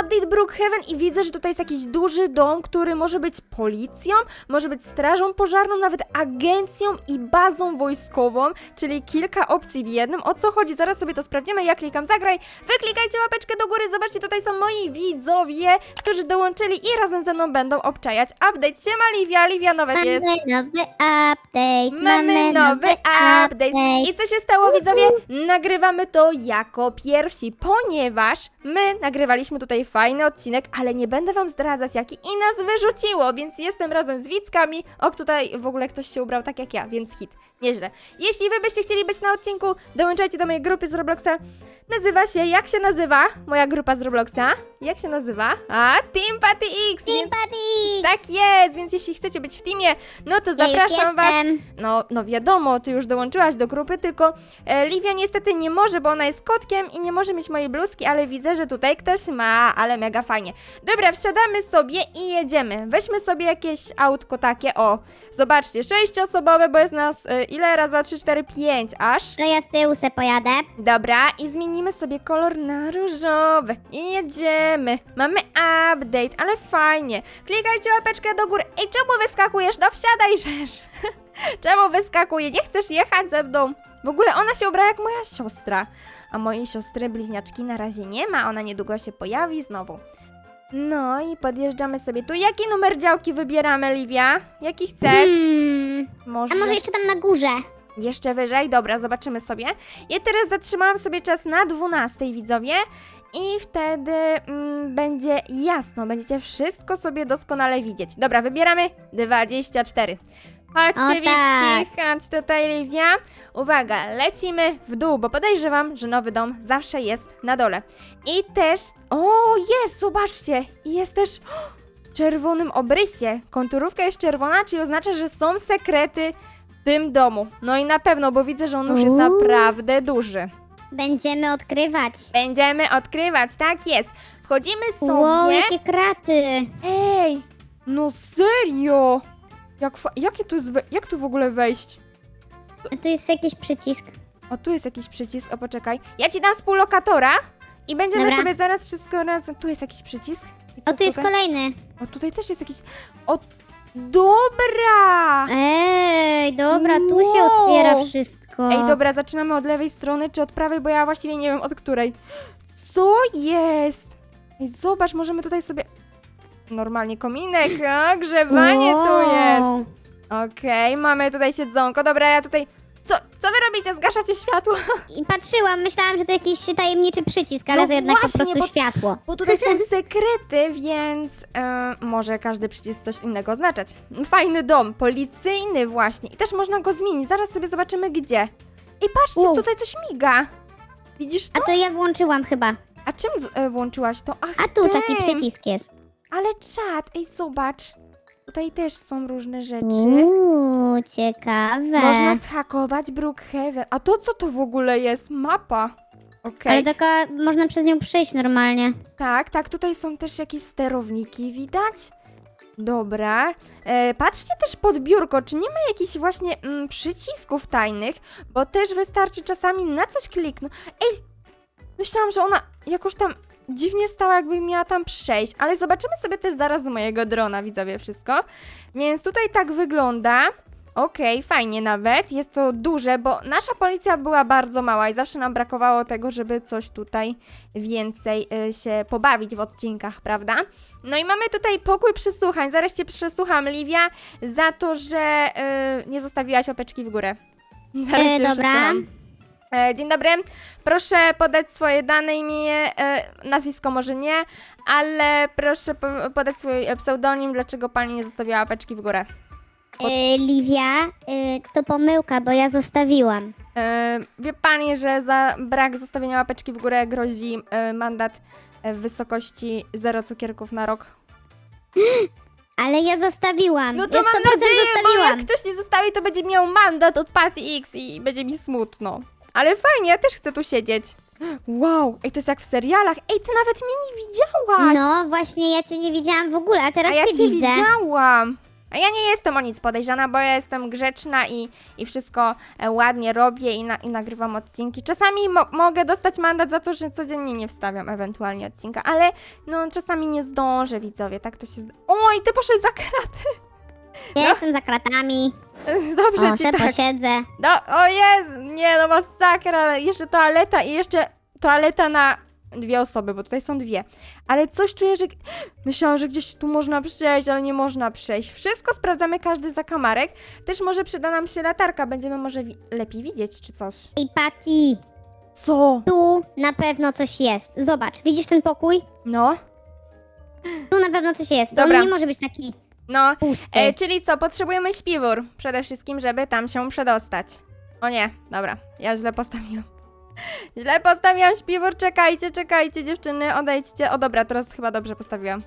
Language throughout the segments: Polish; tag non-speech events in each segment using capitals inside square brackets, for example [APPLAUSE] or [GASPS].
update Brookhaven i widzę, że tutaj jest jakiś duży dom, który może być policją, może być strażą pożarną, nawet agencją i bazą wojskową, czyli kilka opcji w jednym. O co chodzi? Zaraz sobie to sprawdzimy. Ja klikam zagraj. Wy klikajcie łapeczkę do góry. Zobaczcie, tutaj są moi widzowie, którzy dołączyli i razem ze mną będą obczajać update. Siema Livia, Livia nawet jest. Mamy nowy update. Mamy nowy update. I co się stało, widzowie? Nagrywamy to jako pierwsi, ponieważ my nagrywaliśmy tutaj fajny odcinek, ale nie będę wam zdradzać jaki i nas wyrzuciło, więc jestem razem z Wickami. O, tutaj w ogóle ktoś się ubrał tak jak ja, więc hit. Nieźle. Jeśli wy byście chcieli być na odcinku, dołączajcie do mojej grupy z Robloxa. Nazywa się, jak się nazywa moja grupa z Robloxa? Jak się nazywa? A, Team Patty X! Team Więc, Buddies! tak jest, więc jeśli chcecie być w teamie, no to Ja zapraszam was. No, no wiadomo, ty już dołączyłaś do grupy, tylko e, Livia niestety nie może, bo ona jest kotkiem i nie może mieć mojej bluzki, ale widzę, że tutaj ktoś ma, ale mega fajnie. Dobra, wsiadamy sobie i jedziemy. Weźmy sobie jakieś autko takie, o, zobaczcie, sześciosobowe, bo jest nas, e, ile? Raz, dwa, trzy, cztery, pięć, aż. To ja z tyłu se pojadę. Dobra, i zmienimy sobie kolor na różowy. I jedziemy. Mamy update, ale fajnie. Klikajcie łapeczkę do góry. Ej, czemu wyskakujesz? No wsiadaj, rzesz. [LAUGHS] czemu wyskakuje? Nie chcesz jechać ze mną? W ogóle ona się ubrała jak moja siostra. A mojej siostry bliźniaczki na razie nie ma. Ona niedługo się pojawi znowu. No i podjeżdżamy sobie tu. Jaki numer działki wybieramy, Livia? Jaki chcesz? Hmm. Może... A może jeszcze tam na górze? Jeszcze wyżej, dobra, zobaczymy sobie. Ja teraz zatrzymałam sobie czas na 12, widzowie. I wtedy mm, będzie jasno, będziecie wszystko sobie doskonale widzieć. Dobra, wybieramy 24. Chodźcie, O, tak. chodź tutaj, Livia. Uwaga, lecimy w dół, bo podejrzewam, że nowy dom zawsze jest na dole. I też, o, jest, zobaczcie, i jest też w czerwonym obrysie. Konturówka jest czerwona, czyli oznacza, że są sekrety w tym domu. No i na pewno, bo widzę, że on już jest naprawdę duży. Będziemy odkrywać. Będziemy odkrywać, tak jest. Wchodzimy sobie. Wow, jakie kraty. Ej, no serio! Jak, fa- jakie tu jest we- jak tu w ogóle wejść? A tu jest jakiś przycisk. O, tu jest jakiś przycisk, o poczekaj. Ja ci dam współlokatora i będziemy Dobra. sobie zaraz wszystko razem. Tu jest jakiś przycisk. I co O, tu jest tutaj? kolejny. O, tutaj też jest jakiś. O, dobra! Ej, dobra, tu się Wow. otwiera wszystko. Ej, dobra, zaczynamy od lewej strony czy od prawej, bo ja właściwie nie wiem od której. Co jest? Ej, zobacz, możemy tutaj sobie. Normalnie kominek, a? Grzewanie tu jest. Okej, mamy tutaj siedzonko. Dobra, ja tutaj. Co, co wy robicie? Zgaszacie światło? [LAUGHS] I patrzyłam, myślałam, że to jakiś tajemniczy przycisk, ale No to jednak właśnie, po prostu bo- światło. Bo tutaj są [LAUGHS] sekrety, więc e, może każdy przycisk coś innego oznaczać. Fajny dom, policyjny właśnie. I też można go zmienić. Zaraz sobie zobaczymy gdzie. Ej, patrzcie, Wow. tutaj coś miga. Widzisz to? A to ja włączyłam chyba. A czym z- e, włączyłaś to? Ach, A tu taki tym. przycisk jest. Ale czad, ej, zobacz. Tutaj też są różne rzeczy. Uuu, ciekawe. Można zhakować Brookhaven. A to co to w ogóle jest? Mapa. Okej. Ale taka, można przez nią przejść normalnie. Tak, tak, tutaj są też jakieś sterowniki, widać? Dobra. E, patrzcie też pod biurko, czy nie ma jakichś właśnie mm, przycisków tajnych, bo też wystarczy czasami na coś kliknąć. Ej, myślałam, że ona jakoś tam dziwnie stała, jakby miała tam przejść, ale zobaczymy sobie też zaraz z mojego drona, widzowie, wszystko. Więc tutaj tak wygląda. Okej, fajnie nawet. Jest to duże, bo nasza policja była bardzo mała i zawsze nam brakowało tego, żeby coś tutaj więcej y, się pobawić w odcinkach, prawda? No i mamy tutaj pokój przesłuchań. Zaraz cię przesłucham, Livia, za to, że y, nie zostawiłaś łapeczki w górę. [LAUGHS] Zaraz E, cię dobra. przesłucham. E, Dzień dobry. Proszę podać swoje dane, imię, e, nazwisko może nie, ale proszę po- podać swój e, pseudonim, dlaczego pani nie zostawiła łapeczki w górę. E, Livia, e, to pomyłka, bo ja zostawiłam. Wie pani, że za brak zostawienia łapeczki w górę grozi mandat w wysokości 0 cukierków na rok? [GASPS] Ale ja zostawiłam. No to ja mam 100% nadzieję, bo jak ktoś nie zostawi, to będzie miał mandat od Patty X i będzie mi smutno. Ale fajnie, ja też chcę tu siedzieć. Wow, ej, to jest jak w serialach. Ej, ty nawet mnie nie widziałaś! No właśnie, ja cię nie widziałam w ogóle, a teraz A ja cię cię widzę. widziałam. A ja nie jestem o nic podejrzana, bo ja jestem grzeczna i, i wszystko e, ładnie robię i, na, i nagrywam odcinki. Czasami mo mogę dostać mandat za to, że codziennie nie wstawiam ewentualnie odcinka, ale no czasami nie zdążę, widzowie, tak to się... Oj, ty poszedł za kraty! Ja No. jestem za kratami. [LAUGHS] Dobrze O, ci se tak. posiedzę. No, o jest! Nie, no masakra, ale jeszcze toaleta i jeszcze toaleta na dwie osoby, bo tutaj są dwie. Ale coś czuję, że... Myślałam, że gdzieś tu można przejść, ale nie można przejść. Wszystko sprawdzamy, każdy zakamarek. Też może przyda nam się latarka, będziemy może wi lepiej widzieć, czy coś. Ej, Patty, Co? tu na pewno coś jest. Zobacz, widzisz ten pokój? No, Tu na pewno coś jest. Dobra. On nie może być taki no. pusty. E, czyli co, potrzebujemy śpiwór przede wszystkim, żeby tam się przedostać. O nie, dobra, ja źle postawiłam. [LAUGHS] Źle postawiłam śpiwór, czekajcie, czekajcie dziewczyny, odejdźcie. O dobra, teraz chyba dobrze postawiłam.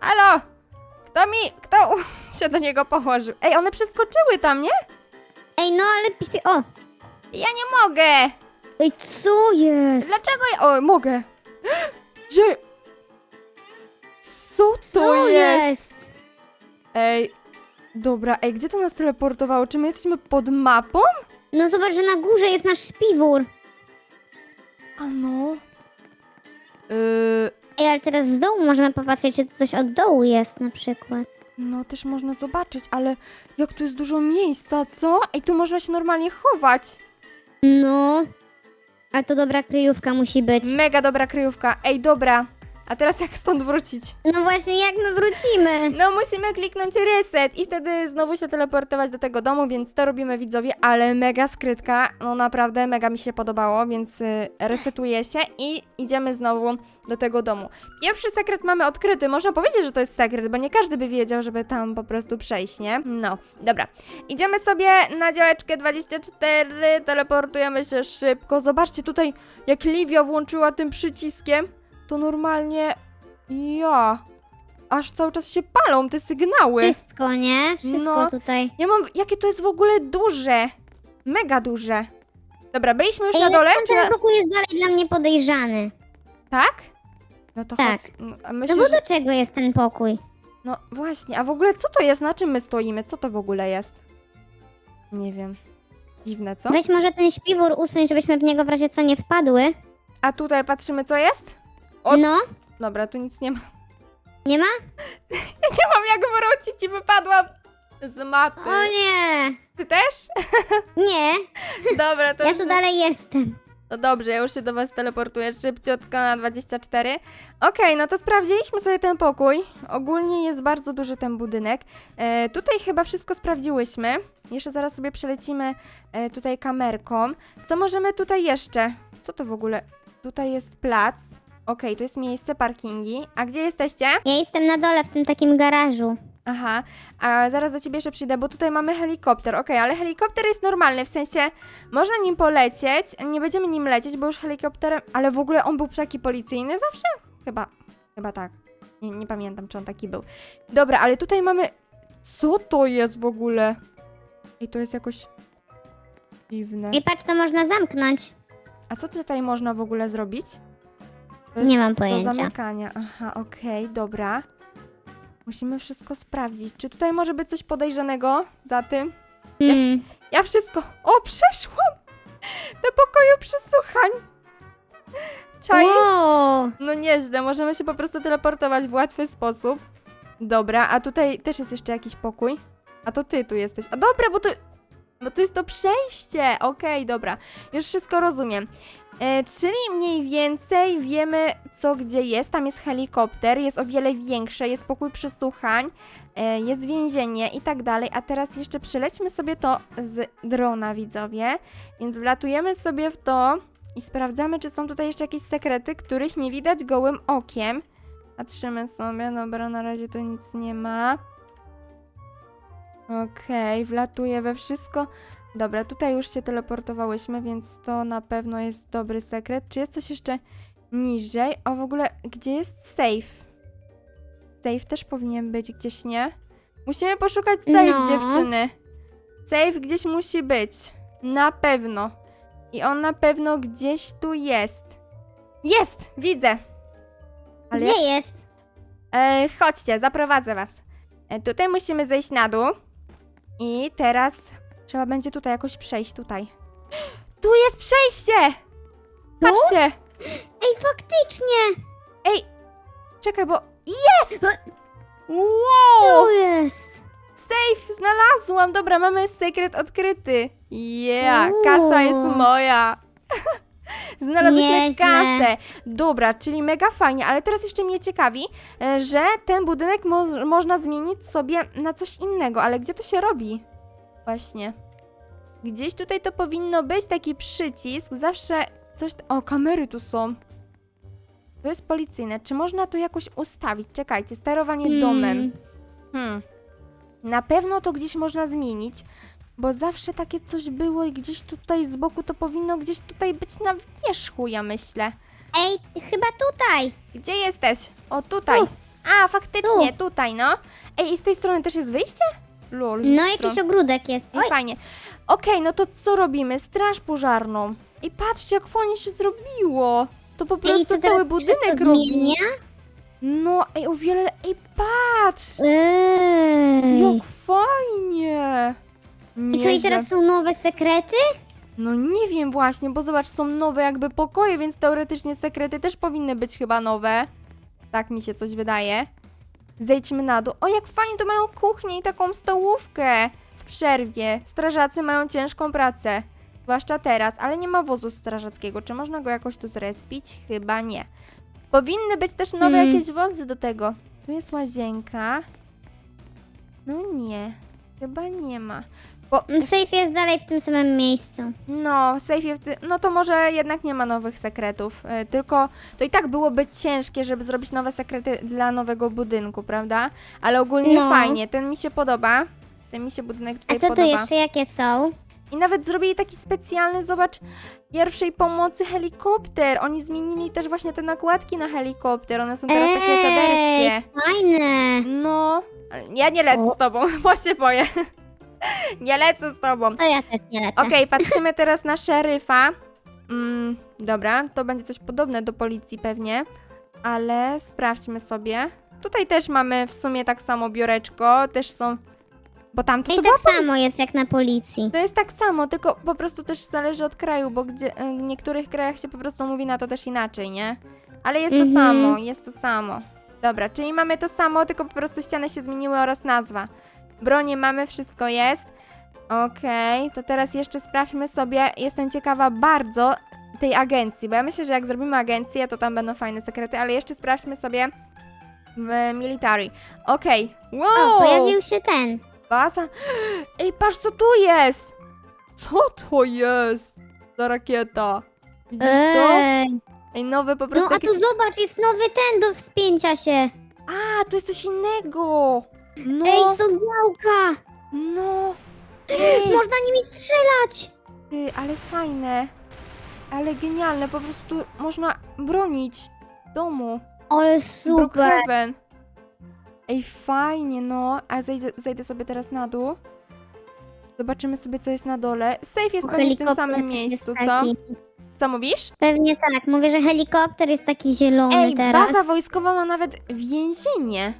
Halo! Kto mi, kto [LAUGHS] się do niego położył? Ej, one przeskoczyły tam, nie? Ej, no ale... O! Ja nie mogę! Ej, co jest? Dlaczego ja... O, mogę! [GASPS] Że... Co to Co jest? jest? Ej, dobra, ej, gdzie to nas teleportowało? Czy my jesteśmy pod mapą? No zobacz, że na górze jest nasz śpiwór. A no. Yy, Ej, ale teraz z dołu możemy popatrzeć, czy tu coś od dołu jest na przykład. no też można zobaczyć, ale jak tu jest dużo miejsca, co? Ej, tu można się normalnie chować. No. Ale to dobra kryjówka musi być. Mega dobra kryjówka. Ej, dobra. A teraz jak stąd wrócić? No właśnie, jak my wrócimy? No musimy kliknąć reset i wtedy znowu się teleportować do tego domu, więc to robimy widzowie, ale mega skrytka, no naprawdę mega mi się podobało, więc y, resetuję się i idziemy znowu do tego domu. Pierwszy sekret mamy odkryty, można powiedzieć, że to jest sekret, bo nie każdy by wiedział, żeby tam po prostu przejść, nie? No, dobra. Idziemy sobie na działeczkę 24, teleportujemy się szybko. Zobaczcie tutaj, jak Livia włączyła tym przyciskiem, to normalnie ja aż cały czas się palą te sygnały. Wszystko, nie? Wszystko No. tutaj. Ja mam, jakie to jest w ogóle duże. Mega duże. Dobra, byliśmy już Ej, na dole, ten czy na... pokój jest dalej dla mnie podejrzany. Tak? No to Tak. chodź. No, a No myślisz, bo że... do czego jest ten pokój? No właśnie, a w ogóle co to jest? Na czym my stoimy? Co to w ogóle jest? Nie wiem. Dziwne, co? Weź może ten śpiwór usuń, żebyśmy w niego w razie co nie wpadły. A tutaj patrzymy, co jest? O- No, Dobra, tu nic nie ma. nie ma? [LAUGHS] Nie mam jak wrócić i wypadłam z mapy. O nie! Ty też? [LAUGHS] Nie, Dobra, to ja już... tu dalej jestem. No dobrze, ja już się do was teleportuję szybciutko na 24. Okej, no to sprawdziliśmy sobie ten pokój. Ogólnie jest bardzo duży ten budynek. E, tutaj chyba wszystko sprawdziłyśmy. Jeszcze zaraz sobie przelecimy e, tutaj kamerką. Co możemy tutaj jeszcze? Co to w ogóle? Tutaj jest plac. Okej, tu jest miejsce, parkingi. A gdzie jesteście? Ja jestem na dole w tym takim garażu. Aha, a zaraz do ciebie jeszcze przyjdę, bo tutaj mamy helikopter. Okej, ale helikopter jest normalny, w sensie można nim polecieć, nie będziemy nim lecieć, bo już helikopterem, ale w ogóle on był taki policyjny zawsze? Chyba, chyba tak. Nie, nie pamiętam, czy on taki był. Dobra, ale tutaj mamy... Co to jest w ogóle? I to jest jakoś dziwne. I patrz, to można zamknąć. A co tutaj można w ogóle zrobić? Nie mam do pojęcia. zamykania. Aha, okej, dobra. Musimy wszystko sprawdzić. Czy tutaj może być coś podejrzanego za tym? Hmm. Ja wszystko. O, przeszłam! Do pokoju przesłuchań. Czaisz? Wow. No nieźle, możemy się po prostu teleportować w łatwy sposób. Dobra, a tutaj też jest jeszcze jakiś pokój. A to ty tu jesteś. A dobra, bo to. Bo to jest to przejście. Okej, dobra. Już wszystko rozumiem. E, czyli mniej więcej wiemy, co gdzie jest. Tam jest helikopter, jest o wiele większe, jest pokój przesłuchań, e, jest więzienie i tak dalej. A teraz jeszcze przelećmy sobie to z drona, widzowie. Więc wlatujemy sobie w to i sprawdzamy, czy są tutaj jeszcze jakieś sekrety, których nie widać gołym okiem. Patrzymy sobie, dobra, na razie tu nic nie ma. Okej, wlatuję we wszystko. Dobra, tutaj już się teleportowałyśmy, więc to na pewno jest dobry sekret. Czy jest coś jeszcze niżej? O, w ogóle, gdzie jest safe? Safe też powinien być gdzieś, nie? Musimy poszukać safe, No. dziewczyny. Safe gdzieś musi być. Na pewno. I on na pewno gdzieś tu jest. Jest! Widzę! Gdzie jest? E, chodźcie, zaprowadzę was. E, tutaj musimy zejść na dół. I teraz trzeba będzie tutaj jakoś przejść, tutaj. [GASPS] Tu jest przejście! Patrzcie! Ej, faktycznie! Ej, czekaj, bo jest! Wow! Tu jest! Safe znalazłam! Dobra, mamy sekret odkryty. Yeah, kasa jest moja. [LAUGHS] Znalazłyśmy Nieźle. kasę. Dobra, czyli mega fajnie, ale teraz jeszcze mnie ciekawi, e, że ten budynek mo- można zmienić sobie na coś innego, ale gdzie to się robi? Właśnie. Gdzieś tutaj to powinno być taki przycisk, zawsze coś... O, kamery tu są. To jest policyjne. Czy można to jakoś ustawić? Czekajcie, sterowanie Hmm. domem. Hmm. Na pewno to gdzieś można zmienić, bo zawsze takie coś było i gdzieś tutaj z boku to powinno gdzieś tutaj być na wierzchu, ja myślę. Ej, chyba tutaj! Gdzie jesteś? O, tutaj. Tu. A, faktycznie, tutaj, no. Ej, i z tej strony też jest wyjście? Lol. No, jakiś stron. ogródek jest. Ej, Oj, fajnie. Okej, no to co robimy? Straż pożarną. I patrzcie, jak fajnie się zrobiło. To po ej, prostu cały teraz budynek wszystko robi. zmienia? No, ej, o wiele... Ej, patrz! Ej. Jak fajnie! I co, i Nieźle. teraz są nowe sekrety? No nie wiem właśnie, bo zobacz, są nowe jakby pokoje, więc teoretycznie sekrety też powinny być chyba nowe. Tak mi się coś wydaje. Zejdźmy na dół. O, jak fajnie to mają kuchnię i taką stołówkę w przerwie. Strażacy mają ciężką pracę. Zwłaszcza teraz, ale nie ma wozu strażackiego. Czy można go jakoś tu zrespić? Chyba nie. Powinny być też nowe Hmm. jakieś wozy do tego. Tu jest łazienka. No nie, chyba nie ma. Bo Safe jest dalej w tym samym miejscu. no, safe, w ty- no to może jednak nie ma nowych sekretów, y, tylko to i tak byłoby ciężkie, żeby zrobić nowe sekrety dla nowego budynku, prawda? Ale ogólnie No. fajnie, ten mi się podoba, ten mi się budynek A tutaj co tu podoba. jeszcze, jakie są? I nawet zrobili taki specjalny, zobacz, pierwszej pomocy helikopter. Oni zmienili też właśnie te nakładki na helikopter, one są teraz takie Ej, czaderskie. Fajne! No, ja nie lecę z tobą, [LAUGHS] bo się boję. [LAUGHS] nie lecę z tobą. To ja też nie lecę. Okej, patrzymy teraz na szeryfa. Mm, dobra, to będzie coś podobne do policji pewnie, ale sprawdźmy sobie. Tutaj też mamy w sumie tak samo biureczko, też są. Bo tam to, I to, tak samo jest jak na policji. to jest tak samo, tylko po prostu też zależy od kraju, bo gdzie, y, w niektórych krajach się po prostu mówi na to też inaczej, nie? Ale jest to Mhm. samo, jest to samo. Dobra, czyli mamy to samo, tylko po prostu ściany się zmieniły oraz nazwa. Bronie mamy, wszystko jest. Okej, to teraz jeszcze sprawdźmy sobie. Jestem ciekawa bardzo tej agencji, bo ja myślę, że jak zrobimy agencję, to tam będą fajne sekrety, ale jeszcze sprawdźmy sobie w military. Okej, wow! O, pojawił się ten. Baza. [GASPS] Ej, patrz co tu jest! Co to jest? Ta rakieta. Widzisz to? Ej. Ej, nowe po No prostu a jakieś... tu zobacz, jest nowy ten do wspięcia się. A, tu jest coś innego! No, Ej, są działka. no. [CLEARS THROAT] Ej, Można nimi strzelać. ty, ale fajne. Ale genialne, po prostu można bronić domu. Ale super. Brookhaven. Ej, fajnie, no. A zejdę, zejdę sobie teraz na dół. Zobaczymy sobie, co jest na dole. Safe jest pewnie w tym samym też jest miejscu, co? taki. Co mówisz? Pewnie tak. Mówię, że helikopter jest taki zielony Ej, teraz. baza wojskowa ma nawet więzienie.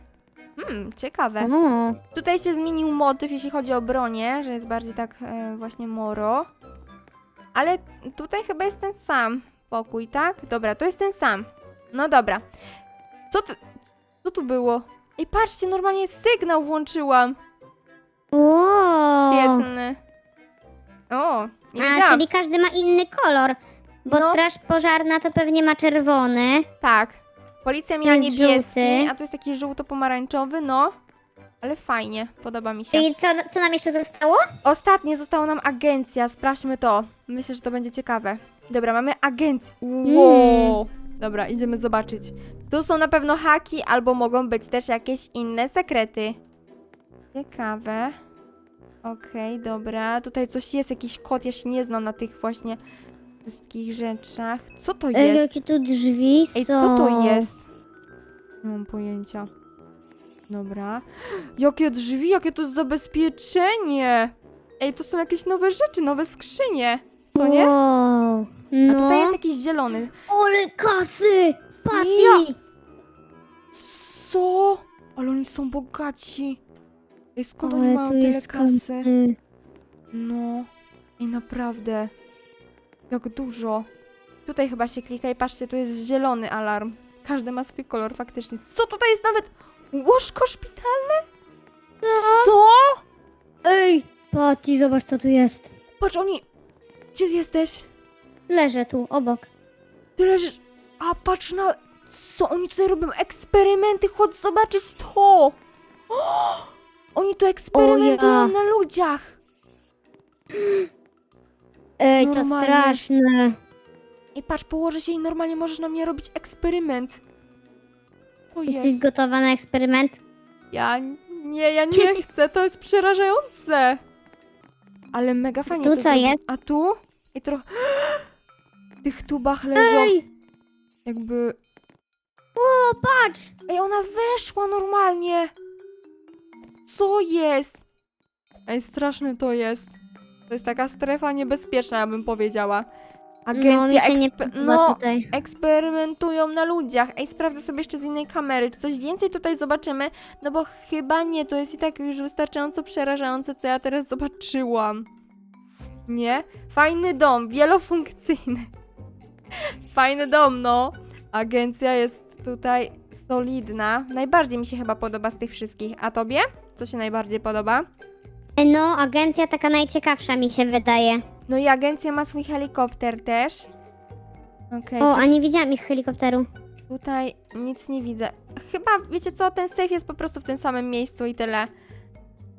Hmm, ciekawe. O, Tutaj się zmienił motyw, jeśli chodzi o bronię, że jest bardziej tak e, właśnie moro. Ale tutaj chyba jest ten sam pokój, tak? Dobra, to jest ten sam. No dobra. Co tu, co tu było? Ej, patrzcie, normalnie sygnał włączyłam. Wow. Świetny. O, nie A, wiedziałam. czyli każdy ma inny kolor. Bo No. straż pożarna to pewnie ma czerwony. Tak. Policja miała jest niebieski, żółty. a tu jest taki żółto-pomarańczowy, no. Ale fajnie, podoba mi się. Czyli co, co nam jeszcze zostało? Ostatnie została nam agencja, sprawdźmy to. Myślę, że to będzie ciekawe. Dobra, mamy agencję. Mm. Wow. Dobra, idziemy zobaczyć. Tu są na pewno haki, albo mogą być też jakieś inne sekrety. Ciekawe. Okej, dobra. Tutaj coś jest, jakiś kod, ja się nie znam na tych właśnie wszystkich rzeczach. Co to Ej, jest? jakie tu drzwi są. Ej, co to jest? Nie mam pojęcia. Dobra. Jakie drzwi, jakie to zabezpieczenie! Ej, to są jakieś nowe rzeczy, nowe skrzynie. Co nie? Wow. A No. tutaj jest jakiś zielony. Ole kasy! Patty! Ja- Co? Ale oni są bogaci. Ej, skąd oni Ale mają tu tyle jest kasy? y, No. I naprawdę. Jak dużo. Tutaj chyba się klika i patrzcie, tu jest zielony alarm. Każdy ma swój kolor faktycznie. Co tutaj jest nawet łóżko szpitalne? Co? Ej, Patty, zobacz co tu jest. Patrz, oni... Gdzie jesteś? Leżę tu, obok. Ty leżysz... A patrz na... Co oni tutaj robią? Eksperymenty, chodź zobaczyć to! O! [GASPS] Oni tu eksperymentują na ludziach! Ej, to Normalnie. straszne. I patrz, położę się i normalnie możesz na mnie robić eksperyment. O Jesteś jest. gotowa na eksperyment? Ja nie, ja nie [LAUGHS] chcę, to jest przerażające. Ale mega fajnie Tu to co zrobi- jest? A tu? I trochę... [GASPS] W tych tubach leżą Ej, jakby... o, patrz. Ej, ona weszła normalnie! Co jest? Ej, straszne to jest. To jest taka strefa niebezpieczna, ja bym powiedziała. No, Agencja się nie ekspe- podoba no, tutaj. eksperymentują na ludziach. Ej, sprawdzę sobie jeszcze z innej kamery, czy coś więcej tutaj zobaczymy, no bo chyba nie, to jest i tak już wystarczająco przerażające, co ja teraz zobaczyłam. Nie? Fajny dom, wielofunkcyjny. [LAUGHS] Fajny dom, no. Agencja jest tutaj solidna. Najbardziej mi się chyba podoba z tych wszystkich. A tobie? Co się najbardziej podoba? No, agencja taka najciekawsza mi się wydaje. No i agencja ma swój helikopter też. Okej, O, a nie widziałam ich helikopteru. Tutaj nic nie widzę. Chyba, wiecie co, ten safe jest po prostu w tym samym miejscu i tyle.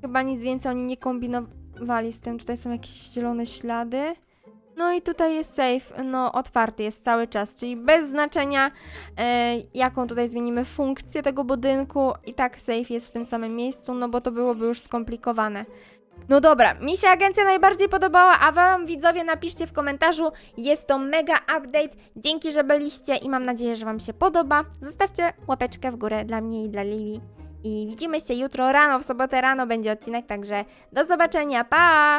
Chyba nic więcej oni nie kombinowali z tym. Tutaj są jakieś zielone ślady. No i tutaj jest safe, no otwarty jest cały czas, czyli bez znaczenia e, jaką tutaj zmienimy funkcję tego budynku i tak safe jest w tym samym miejscu, no bo to byłoby już skomplikowane. No dobra, mi się agencja najbardziej podobała, a wam widzowie napiszcie w komentarzu, jest to mega update, dzięki, że byliście i mam nadzieję, że wam się podoba. Zostawcie łapeczkę w górę dla mnie i dla Livi. I widzimy się jutro rano, w sobotę rano będzie odcinek, także do zobaczenia, pa!